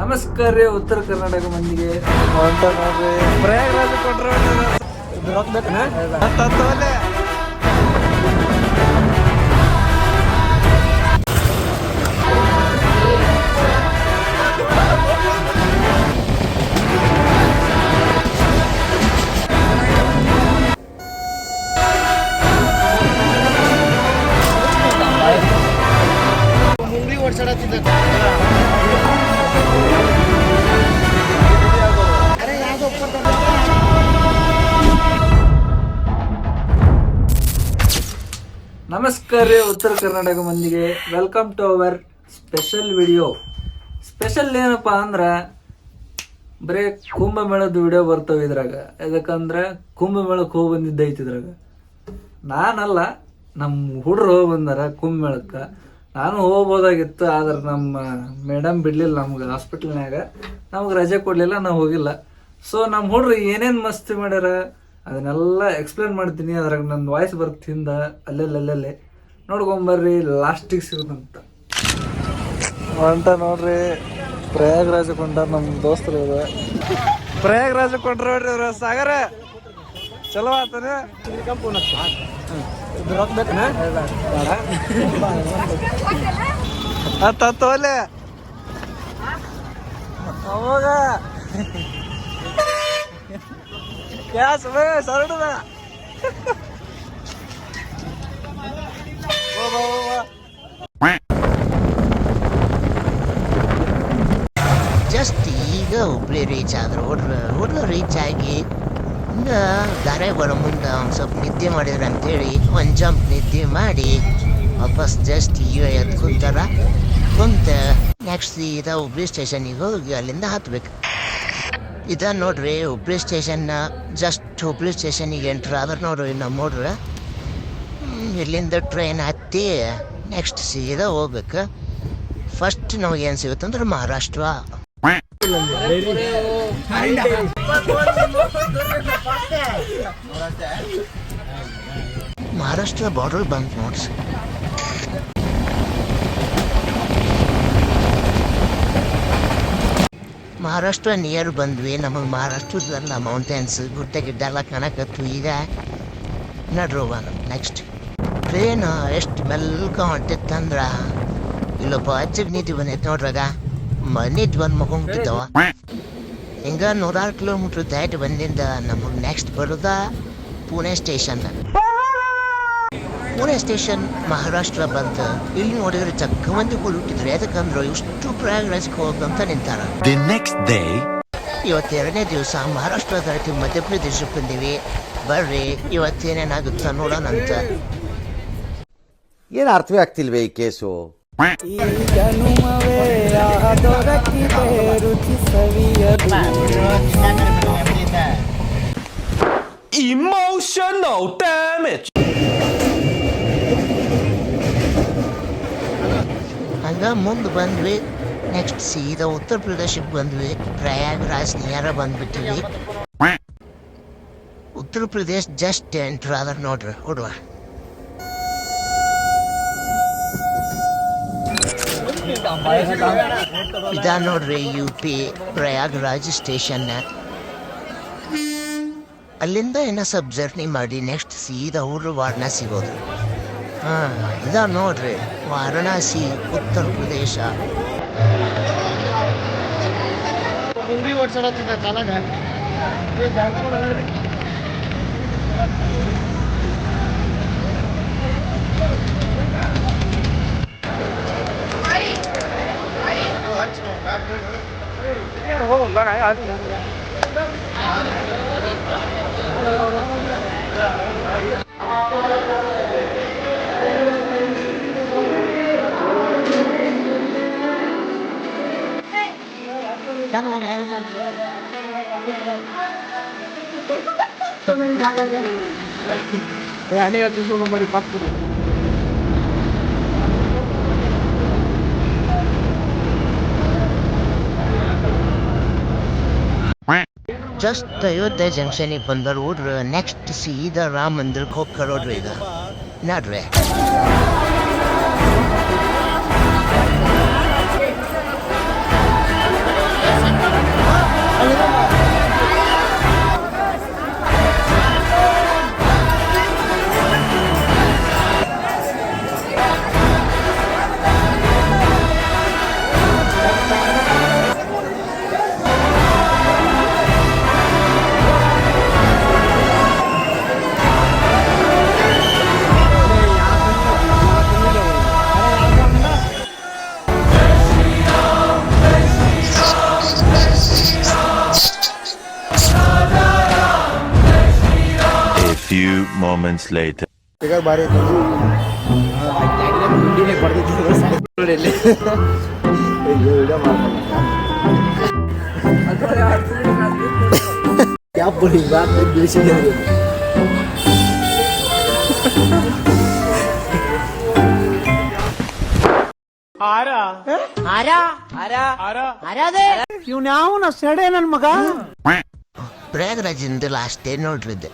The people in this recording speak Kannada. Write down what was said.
ನಮಸ್ಕಾರ ರೀ ಉತ್ತರ ಕರ್ನಾಟಕ ಮಂದಿಗೆ. ಪ್ರಯಾಗರಾಜ ಕೊಟ್ರೆ ತತ್ತವಲ್ಲೇ ನಮಸ್ಕಾರ ರೀ, ಉತ್ತರ ಕರ್ನಾಟಕ ಮಂದಿಗೆ. Welcome to our special video special ಏನಪ್ಪ ಅಂದ್ರೆ, ಬರೀ ಕುಂಭಮೇಳದ ವಿಡಿಯೋ ಬರ್ತವೆ ಇದ್ರಾಗ. ಯಾಕಂದ್ರೆ ಕುಂಭಮೇಳಕ್ಕೆ ಹೋಗಿ ಬಂದಿದ್ದೈತಿ ಇದ್ರಾಗ. ನಾನಲ್ಲ ನಮ್ಮ ಹುಡ್ರು ಹೋಗಿ ಬಂದಾರ ಕುಂಭಮೇಳಕ್ಕೆ. ನಾನು ಹೋಗ್ಬೋದಾಗಿತ್ತು, ಆದ್ರೆ ನಮ್ಮ ಮೇಡಮ್ ಬಿಡ್ಲಿಲ್ಲ ನಮ್ಗೆ ಹಾಸ್ಪಿಟ್ಲ್ನಾಗ ನಮಗೆ ರಜೆ ಕೊಡಲಿಲ್ಲ, ನಾವು ಹೋಗಿಲ್ಲ. ಸೊ ನಮ್ಮ ಹುಡ್ರು ಏನೇನು ಮಸ್ತಿ ಮಾಡ್ಯಾರ? ಅದನ್ನೆಲ್ಲ ಎಕ್ಸ್ಪ್ಲೇನ್ ಮಾಡ್ತೀನಿ, ಅದ್ರಾಗ ನನ್ನ ವಾಯ್ಸ್ ಬರ್ತಿಂದ ಅಲ್ಲೆಲ್ಲ ಅಲ್ಲಲ್ಲೇ ನೋಡ್ಕೊಂಬರ್ರಿ ಲಾಸ್ಟಿಗೆ ಸಿಗುತ್ತಂತ. ಹೊಂಟ ನೋಡ್ರಿ, ಪ್ರಯಾಗ್ರಾಜ ಕೊಂಡ ನಮ್ಮ ದೋಸ್ತರು ಇದೆ ಪ್ರಯಾಗ್ರಾಜ ಕೊಂಡ್ರ ನೋಡ್ರಿ ಇವ್ರ, ಸಾಗರ. ಚಲೋ ಆತನೇ. ತೋಲೆ. ಅವಾಗ ಗ್ಯಾಸ್ ಸರ್ಡದ. ಜಸ್ಟ್ ಈಗ ಹುಬ್ಳಿ ರೀಚ್ ಆದ್ರು. ಹುಡ್ರು ಹುಡ್ಲು ರೀಚ್ ಆಗಿ ಹಿಂಗ ದಾರೆ ಬರೋ ಮುಂದೆ ಒಂದು ಸ್ವಲ್ಪ ನಿದ್ದೆ ಮಾಡಿದ್ರೆ ಅಂತೇಳಿ ಒಂದು ಜಂಪ್ ನಿದ್ದೆ ಮಾಡಿ ವಾಪಸ್ ಜಸ್ಟ್ ಈಗ ಎದ್ದು ಕುಂತಾರ. ಕುಂತ ನೆಕ್ಸ್ಟ್ ಇದ ಹುಬ್ಳಿ ಸ್ಟೇಷನಿಗೆ ಹೋಗಿ ಅಲ್ಲಿಂದ ಹತ್ಬೇಕು. ಇದ ನೋಡ್ರಿ ಹುಬ್ಳಿ ಸ್ಟೇಷನ್ನ ಜಸ್ಟ್ ಹುಬ್ಳಿ ಸ್ಟೇಷನಿಗೆ ಎಂಟ್ರ್ ಆದ್ರೆ ನೋಡ್ರಿ ನಮ್ಮ ಹ್ಮ್, ಇಲ್ಲಿಂದ ಟ್ರೈನ್ ಹತ್ತಿ ನೆಕ್ಸ್ಟ್ ಸೀದಾ ಹೋಗ್ಬೇಕು. ಫಸ್ಟ್ ನಮಗೆ ಏನು ಸಿಗುತ್ತಂದ್ರೆ ಮಹಾರಾಷ್ಟ್ರ. ಮಹಾರಾಷ್ಟ್ರ ಬಾರ್ಡರ್ ಬಂತು ನೋಡ್ರಿ. ಮಹಾರಾಷ್ಟ್ರ ನಿಯರ್ ಬಂದ್ವಿ. ನಮಗೆ ಮಹಾರಾಷ್ಟ್ರದಲ್ಲ ಮೌಂಟೇನ್ಸ್ ಗುಡ್ಡ, ಗಿಡ್ಡ ಎಲ್ಲ ಕಾಣಕತ್ತು. ಈಗ ನಡ್ರೋವ ನೆಕ್ಸ್ಟ್ ಟ್ರೇನ್ ಎಷ್ಟು ಮೆಲ್ಕ ಹೊಂಟಿತ್ತಂದ್ರ ಇಲ್ಲೊಬ್ಬ ಅಜ್ಜಿಗೆ ನಿಧಿ ಬಂದೈತೆ ನೋಡ್ರಾಗ. ಮನಿದ್ ಬಂದು ಮಗೊಂಬಿಟ್ಟಿದ್ದವ ಹಿಂಗ ನೂರಾರು ಕಿಲೋಮೀಟ್ರ್ ದಾಟಿ ಬಂದಿಂದ ನಮಗೆ ನೆಕ್ಸ್ಟ್ ಬರೋದ ಪುಣೆ ಸ್ಟೇಷನ್ ಪುಣೆ ಸ್ಟೇಷನ್ ಮಹಾರಾಷ್ಟ್ರ ಬಂತ ಇಲ್ಲಿ ನೋಡಿದ್ರೆ ಚಕ್ಕ ಮಂದಿ ಹುಟ್ಟಿದ್ರೆ ಯಾಕಂದ್ರೆ ಇಷ್ಟು ಪ್ರಯಾಗರಾಜ್ಗೆ ಹೋಗಂತ ನಿಂತಾರ. ದಿ ನೆಕ್ಸ್ಟ್ ಡೇ ಇವತ್ತು ಎರಡನೇ ದಿವಸ ಮಹಾರಾಷ್ಟ್ರ ದಾಟಿ ಮಧ್ಯಪ್ರದೇಶಕ್ಕೆ ಬಂದೀವಿ. ಬರ್ರಿ ಇವತ್ತೇನೇನಾಗುತ್ತ ನೋಡೋಣಂತ ಏನು ಅರ್ಥವೇ ಆಗ್ತಿಲ್ವೇ ಈ ಕೇಸು? emotional ಹಂಗ ಮುಂದೆ ಬಂದ್ವಿ. ನೆಕ್ಸ್ಟ್ ಸೀದಾ ಉತ್ತರ ಪ್ರದೇಶಕ್ಕೆ ಬಂದ್ವಿ. ಪ್ರಯಾಗ್ರಾಜ್ ನಿಯರ ಬಂದ್ಬಿಟ್ಟಿವಿ. ಉತ್ತರ ಪ್ರದೇಶ ಜಸ್ಟ್ ಎಂಟ್ರ್ ಆದ್ರೆ ನೋಡ್ರಿ ಹುಡುಗ ಇದ ನೋಡ್ರಿ ಯು ಪಿ ಪ್ರಯಾಗ್ರಾಜ್ ಸ್ಟೇಷನ್. ಅಲ್ಲಿಂದ ಏನೋ ಸಬ್ ಜರ್ನಿ ಮಾಡಿ. ನೆಕ್ಸ್ಟ್ ಸೀದಾ ಊರು ವಾರಣಾಸಿ ಹೋದ್ರು ಹಾ ಇದ ನೋಡ್ರಿ. ವಾರಣಾಸಿ ಉತ್ತರ ಪ್ರದೇಶ. ಜಸ್ಟ್ ಅಯೋಧ್ಯೆ ಜಂಕ್ಷನಿಗೆ ಬಂದರು ಹುಡ್ರು ನೆಕ್ಸ್ಟ್ ಸೀದಾ ರಾಮ ಮಂದಿರಕ್ಕೆ ಹೋಗಿ ಕರೋಡ್ರಿ ಈಗ ನಡ್ರಿ few moments later. देखा बारे तो मुंडी ने पड़ दी तो साइड ले ले ये वीडियो मार क्या बोली बात आरा। आरा? आरा। आरा आरा दे। क्यों ना हो ना सड़े मगा ಪ್ರಯಾಗ್ರಾಜಿಂದ ಲಾಸ್ಟೇ ನೋಡ್ರಿದ್ದೆ.